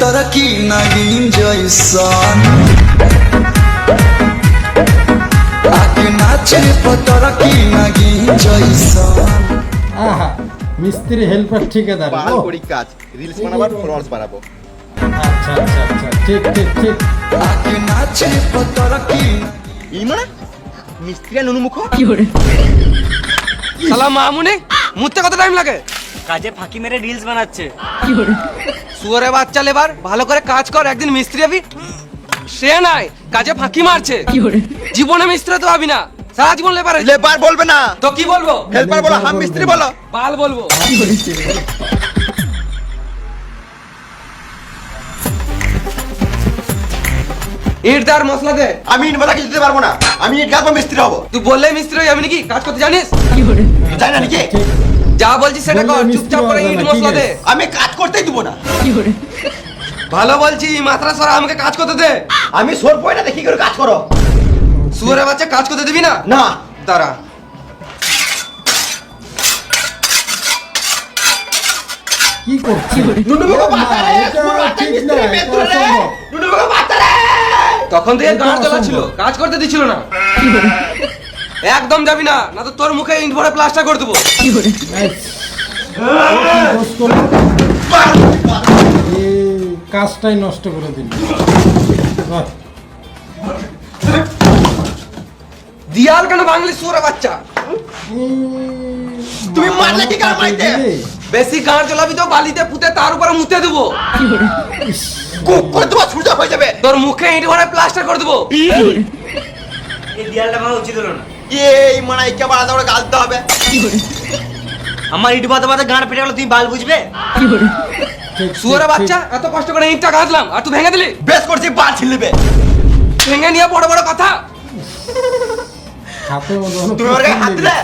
తరకి నగీం జైసాన్ ఆకి నాచే పతరకి నగీం జైసాన్ আহা মিস্ত্রি হেল্পার ঠিকাদার পাহাড় করি কাজ। রিলস বানাবার ফলোয়ার্স বাড়াবো আচ্ছা আচ্ছা আচ্ছা ঠিক ঠিক ঠিক। আকি নাচে পতরকি ইমা মানে? মিস্ত্রি নুনুমুখ? কি করে সালাম মামুনি মুতে কত টাইম লাগে? কাজে ফাঁকি মেরে রিলস বানাচ্ছে। কি করে শুয়ারে বাচ্চা লেবার ভালো করে কাজ কর একদিন মিস্ত্রি হবি। সে নাই কাজে ফাঁকি মারছে। জীবনে মিস্ত্রি তো ভাবি না সারা জীবন লেবার লেবার বলবে না। তো কি বলব? হেল্পার বলো হাম মিস্ত্রি বলো। বাল বলব। ইট দার মশলা দে। আমি ইট বালা কিছু দিতে পারব না। আমি ইট গাঁথবো মিস্ত্রি হব। তুই বললে মিস্ত্রি আমি নাকি? কাজ করতে জানিস? জানি না নাকি? যা বলছি সেটা কর চুপচাপ করে ইট মশলা দে। আমি কাজ করতেই দিব না। ভালো বলছি মাত্রা সরা আমাকে কাজ করতে দে। আমি সোর পয়না দেখি করে কাজ করো। শুয়ারে বাচ্চা কাজ করতে দিবি না? না। দাঁড়া। কি করছি নুনুমুখ না, বাচ্চা রে, এটা সোর বাচ্চা মিস্ত্রি, না, তুলে রে। নুনুমুখ বাচ্চা রে। তখন থেকে জ্বলা অসম্ভব। ছিল কাজ করতে দিছিল না। একদম যাবি না না তো তোর মুখে ইট ভরে প্লাস্টার করে দেবো। কাজটাই নষ্ট করে দিল। দিয়াল কেন বাংলি সুরে বাচ্চা? তুমি মারলে কি কার মাইতে? বেশি গাঁট জ্বলাবি তো বালিতে পুঁতে তার উপরে মুতে দেবো। কুক করে দেবো সূর্য হয়ে যাবে। তোর মুখে ইট ভরে প্লাস্টার করে দেবো। এই দেয়ালটা ভাঙা উচিত হলো না। এই মানাই কে বাড়া দাও গালতে হবে। আমার ইট বাদে বাদে গাঁড় ফেটে গেলো তুমি বাল বুঝবে? বাচ্চা এত কষ্ট করে ইটটা গাঁথলাম আর তুই ভেঙে দিলি? বেশ করছি বাল ছিলবে। ভেঙে নিয়ে বড় বড় কথা। তুমি ওর গায়ে হাত দিলে?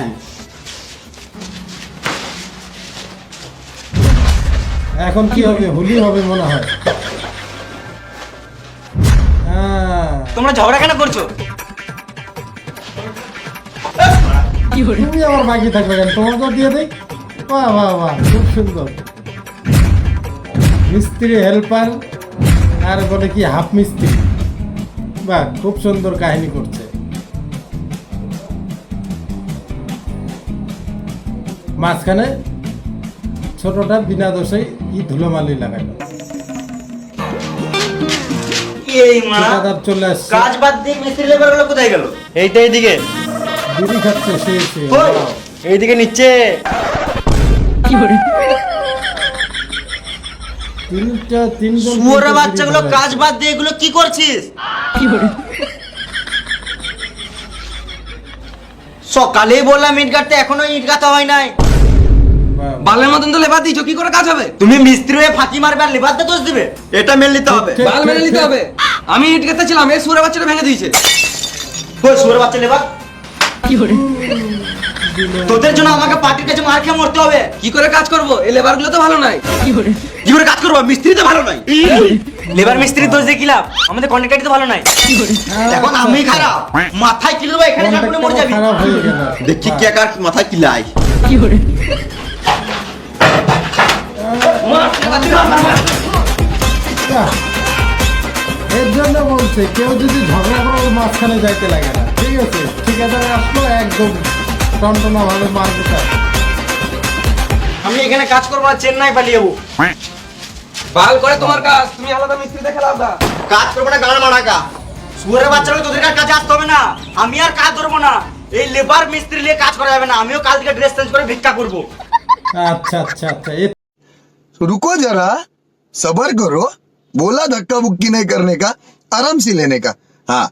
এখন কি হবে? হোলি হবে মনে হয় হ্যাঁ, তোমরা ঝগড়া কেন করছ? তুমি আমার বাকি থাকবে কেন? তোমাকেও দিয়ে দেই? বাহ বাহ বাহ খুব সুন্দর। মিস্ত্রি হেল্পার আর বলে কি হাফ মিস্ত্রি। বাহ খুব সুন্দর কাহিনী করছে। মাঝখানে ছোটটা বিনা দোষেই ই ধুলোমালি লাগাইল এই মা চলে আসছে। কাজ বাদ দিয়ে মিস্ত্রি লেবারগুলো কোথায় গেল? এইটা এইদিকে বিড়ি খাচ্ছে সে এইদিকে নিচ্ছে। তিনটা তিনজন শুয়োরের বাচ্চাগুলো কাজ বাদ দিয়ে এগুলো কি করছিস? সকালেই বললাম ইট গাঁথতে এখনও ইট গাঁথা হয় নাই। বালের মতন তো লেবার দিয়েছ কি করে কাজ হবে? তুমি মিস্ত্রি হয়ে ফাঁকি মারবে আর লেবারতে দোষ দিবে? এটা মেনে নিতে হবে। বাল মেনে নিতে হবে। আমি ইট গেতেছিলাম এই সুরে বাচ্চাটা ভেঙে দিয়েছে। ওই বাচ্চা লেবার। তোদের জন্য আমাকে পার্টির কাছে মার খেয়ে মরতে হবে। কি করে কাজ করব? এই লেবারগুলো তো ভালো নাই কি করে কাজ করব? মিস্ত্রি তো ভালো নাই লেবার মিস্ত্রি দোষ দিয়ে কি লাভ? আমাদের কন্ট্রাক্টারই তো ভালো নাই এখন আমি খারাপ। মাথায় কিলে এখানে কাটলে মরে যাবি। দেখি কে কার মাথায় কিলাই বাহ, এর বলছে কেউ যদি ঝগড়া করে মাঝখানে যাইতে লাগে না। ঠিক আছে? ঠিকাদার আসলো একদম টনটনা ভাবে মারবে তার আমি এখানে কাজ করব না চেন্নাই পালিয়ে যাব। বাল করে তোমার কাজ তুমি আলাদা মিস্ত্রি দেখে লাভ না কাজ করব না গাড় মারাকা। সুয়ারের বাচ্চারা তোদের কাজে আসতে হবে না? আমি আর কাজ ধরবো না। এই লেবার মিস্ত্রি নিয়ে কাজ করা যাবে না। আমিও কাল থেকে ড্রেস চেঞ্জ করে ভিক্ষা করব। আচ্ছা আচ্ছা আচ্ছা। রুকো যারা সবার করো। बोला धक्का बुक्की नहीं करने का आराम से लेने का। हाँ।